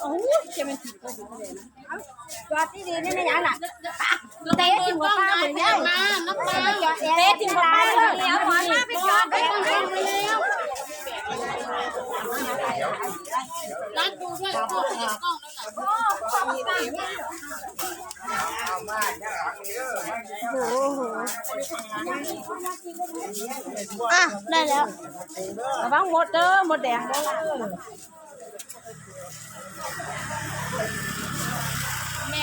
โอ้ยจะเป็นถีบก็อยู่เลยนะจอดที่ดีนี่ไม่ยังล่ะ เตะถึงป้าเลยเนี่ยมาน้ำตาเตะถึงป้าเลยเดี๋ยวหมอนมาไปจอดได้ต้องให้ไปแล้วร้านดูด้วยกล้องเห็นกล้องแล้วล่ะอะได้แล้วระวังหมดเด้อหมดแดงเด้อแม่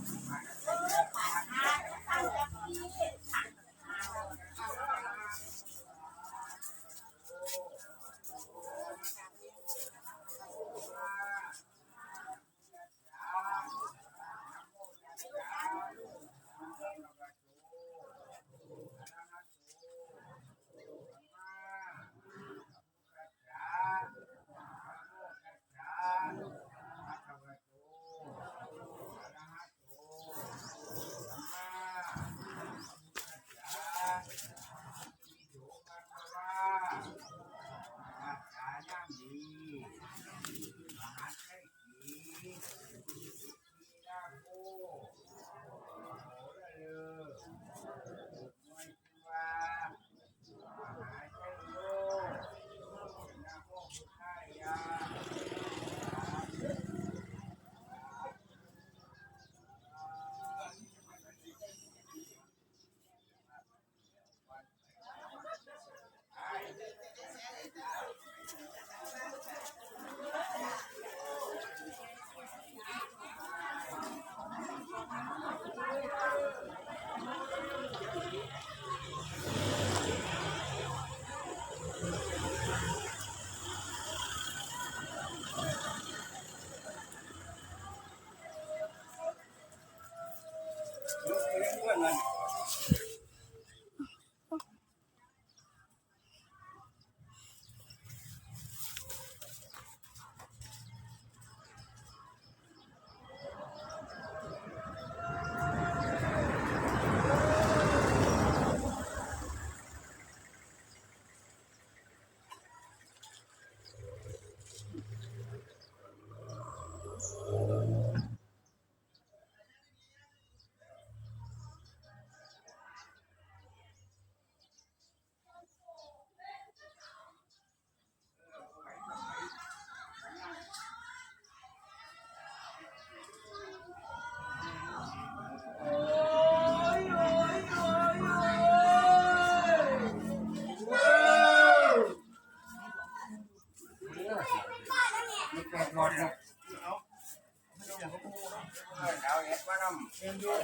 มาน้ำเสียงด้วย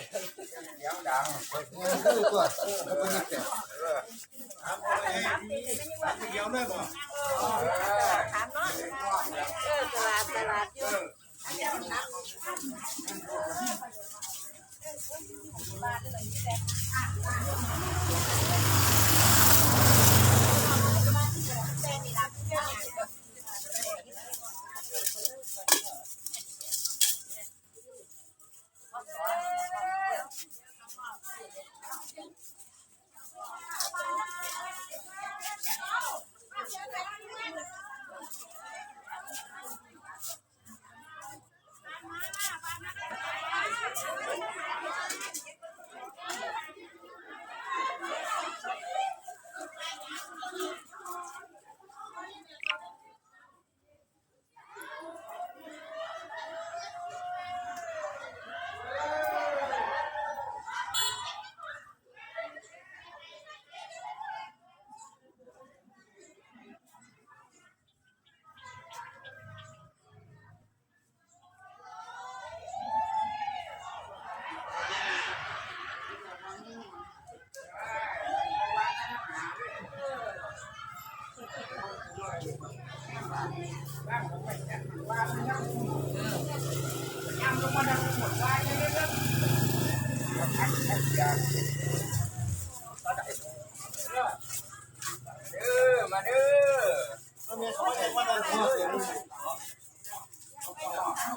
เสียงดังเปิดเงินด้วยก่อนแล้วก็นักเตะถามเขาเองถามเดียวเลยบ่ถามเนาะเออตลาดตลาดเยอะบ้านเลยนี่แหละ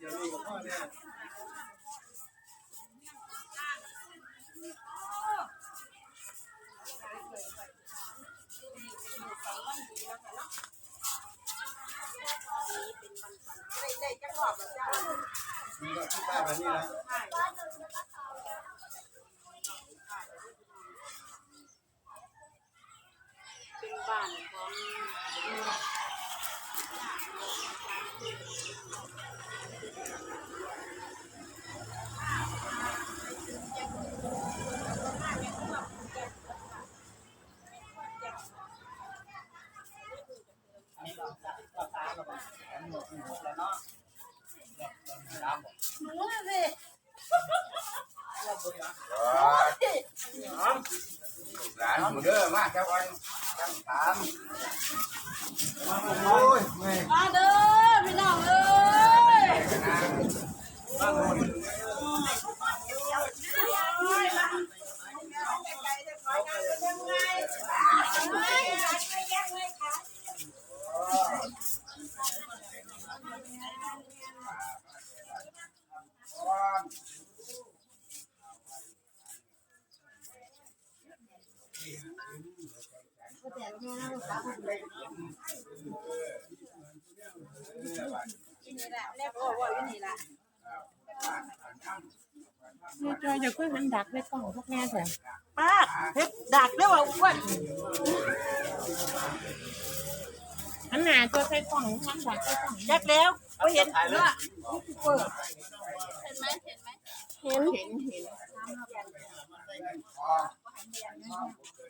นี่ก็ที่ป้าแบบนี้นะเป็นบ้านของ หลานอยู่เด้อมาเจ้าวันจังถามโอ้ยแม่มาเด้อพี่น้องเอ้ย นี่จอยจะคุยมันดักไว้กล่องพวกแม่เถอะป้าเฮ็ดดักได้ว่าอ้วนอันหนาตัวใส่กล่องมันดักใส่กล่องจักแล้วบ่เห็นเนาะเห็นเห็นเห็นเอามาเอามาเพื่อน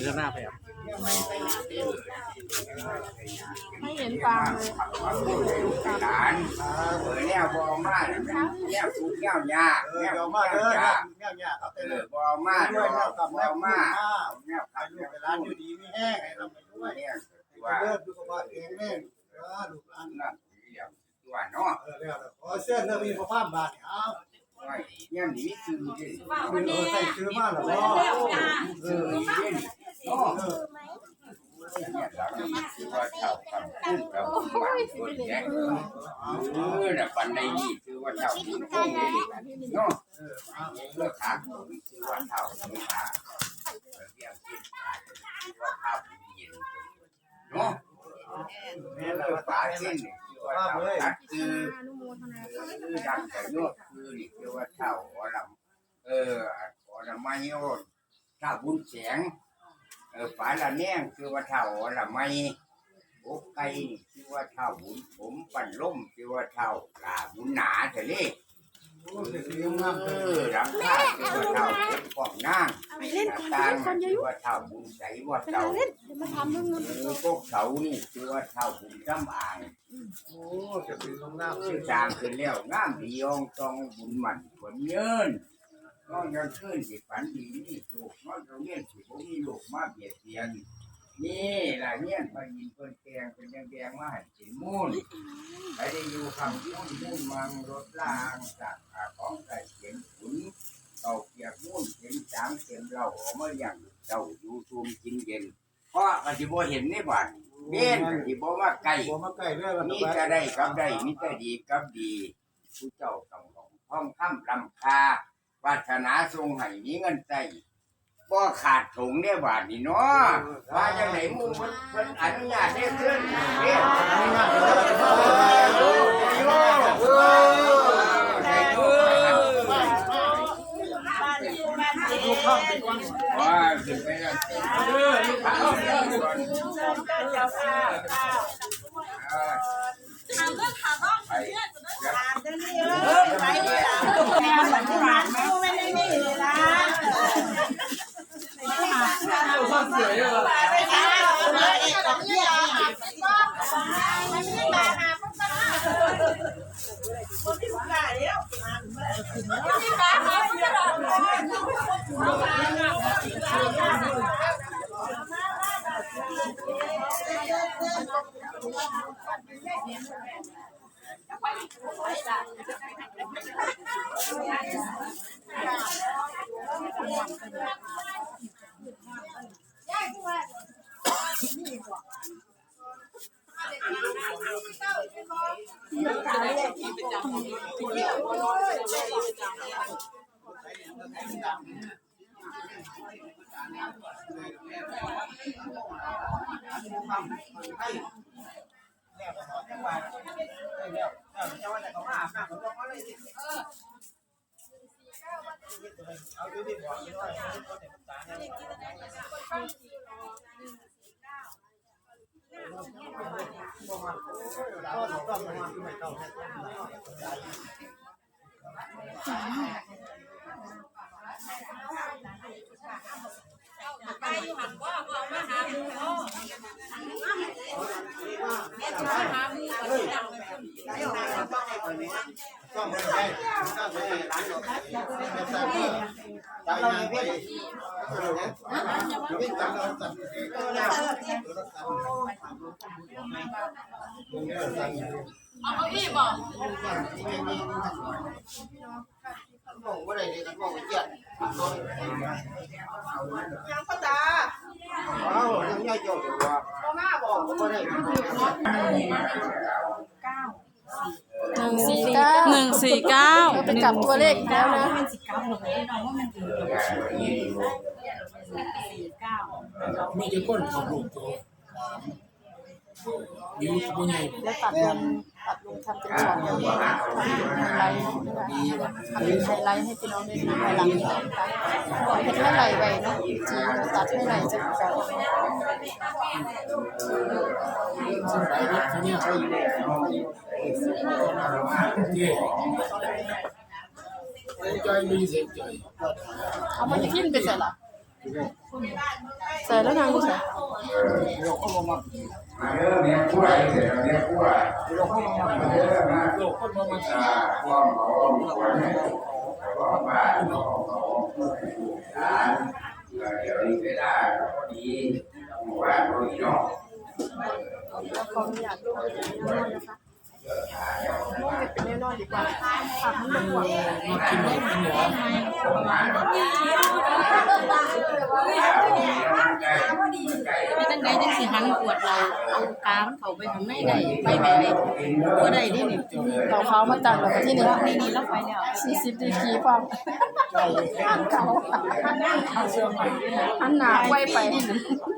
เรื่องหน้าไปอะไม่เห็นฟังเลยหลานเออแนวบอมาแนวทุกแนวยากเอแนอวเดี๋ยวมามาเด้เด้ออยเนี่ยเนี่ยเอาเอเต้นอบอมาดอกบอมาแนวไปขับลูกวไปร้านอยู่ดีไมีแห้งให้เราไปด้วยเนี่ยว่าเลิศดูสบาเองแม่เออลูกหลานนั่น เรียกว่าเนาะเออเรียกขอเส้นเรื่องมีพระพามบาทเอาว่าเนี่ยนี่คือดิเออใส่ซื้อมาแล้วก็เออเย็นเนาะเนี่ยเราคือว่าเท่ากับขึ้นกับมาคนแย่เออน่ะปันใดนี่คือว่าเท่าบุญคงเลยเนาะ เออเอา เลือกขาคือว่าเท่าบุญขาเรียกขึ้นคือว่าเท่าบุญเย็นเนาะ แม่ เลื ละ อกขาเส้นคือว่าเท่าตัดคือคือดังแต่ยอดคือนี่คือ ว่าเท่าหัวลำเออหัวลำไม้โยนเท่าบุญแสงเออฝาละแนงคือว่าเท่าละไม่โอกไก่นี่คือว่าเท่าบุญผมปั่นล่มคือว่าเท่าลาบุญหนาเถอะนี่โอ้เด็กเลี้ยงงามเอเลยอรังค่าคือว่าเท่าเป็นป้องนางไปเล่นก่อนเล่นก่อนคือว่าเท่าบุญใสว่าเท่ามาทำเรื่องเงินเออพวกเขานี่คือว่าเท่าบุญจำอ่างโอ้ จะเป็นลงน้ำคือจางขึ้นแล้วงามดียองจองบุญมันผลเยินน้องยังขึ้นสิฝันดีนี่ถูกน้องเราเรียนสิผมมีลูกมาเบียดเบียนนี่ล่ะเนี่ยไปยินเพิ่นแกงเป็นยังแกงมาให้กินมูนไปได้อยู่คำมูนมูนมังรถล่างจากขาของไก่เข็มขุนเอาเกียกมูนเข็มจางเข็มเหล้าออกมาอย่างเจ้าอยู่ทุมกินเย็นเพราะก็สิบ่เห็นในบ้าน เบ้นก็สิบ่มาใกล้บัวมาใกล้เรื่องมีจะได้กับได้มีแต่ดีกับดีผู้เจ้าต้องหลงท่องคำลำคาวาสนาทรงให้มีเงินใจบ่ขาดถุงเนี่ยบาทนี่เนาะว่าจังไหนหมู่เพิ่นเพิ่นอนุญาตให้ขึ้นเด้ ว่าถึงไปกันเออลูกค้าเออลูกค้าคนที่สุดาแล้ว เอาเด้อก่ อืม อยู่หันต้อบหาบูก็ไปใช้ต้องไปร้านเราไปใส่ไปงานไปวิ่งตามเราตัดก็ได้เอาเอาพี่บอก บอกว่าอะไรเนี่ยบอกว่เจ็ดยังพ่อตาอ้าวยังย่อยโจ้อยู่ว่าพ่อมาบอกว่าได้หนึ่งสี่เก้าหนึ่งสี่เก้าก็ไปกลับตัวเลขอีกแล้วนะมีแต่คนของลูกโตอยู่ผู้ใหญ่แล้วตัด ลงตัดลงทำเป็นช็อตอย่าวๆไฮไลท์นะคะทำเป็นไฮไลท์ให้พี่น้องได้ดูภายหลังนะคะเป็นไฮไหลไว้เนาะจริงตัดไฮไหลจะเก่าสบายวัดเขาเนี่ยเจ้ใจมีเสียใจเอามันจะทิ้นไปใส่ละ ใส่แล้วนางก็ใส่มาเริ่มเนี่ยกล้วยเสร็จแล้วเนี่ยกล้วยมาเริ่มนะโลกคนบ่มาอ่าความของคนความบ้านของของร้านเดี๋ยวนี้ไม่ได้ก็ดีว่าเราอีน้องขออนุญาตดูแน่นอนนะคะมองเป็นแน่นอนดีกว่าผักมันบวกมากินได้กินเหร ไม่ตั้งใจจังสิหันปวดเราเอากามเขาไปทางไหนได้ไปไปเลยบ่ได้ดินี่เราเขามาตั้งแล้วที่นี่นี่นี่เราไปแล้วสี่สิบดีกรีความอันเก่าอันหนาไว้ไป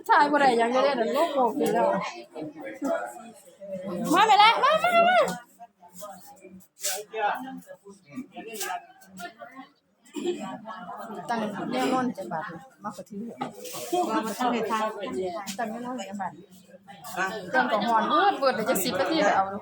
ทายบ่ได้ยังจะได้แต่โลกโลกอยู่แล้วมาไปแล้วมามามา ตั้งแนวนอนจะบาดมากกว่าที่เหลือว่ามันต้องได้ทายตั้งแนวนอนจะบาดเครื่องก็ฮอนเบิดเบิดเดี๋ยวจะสิบนาทีแล้วเอาดู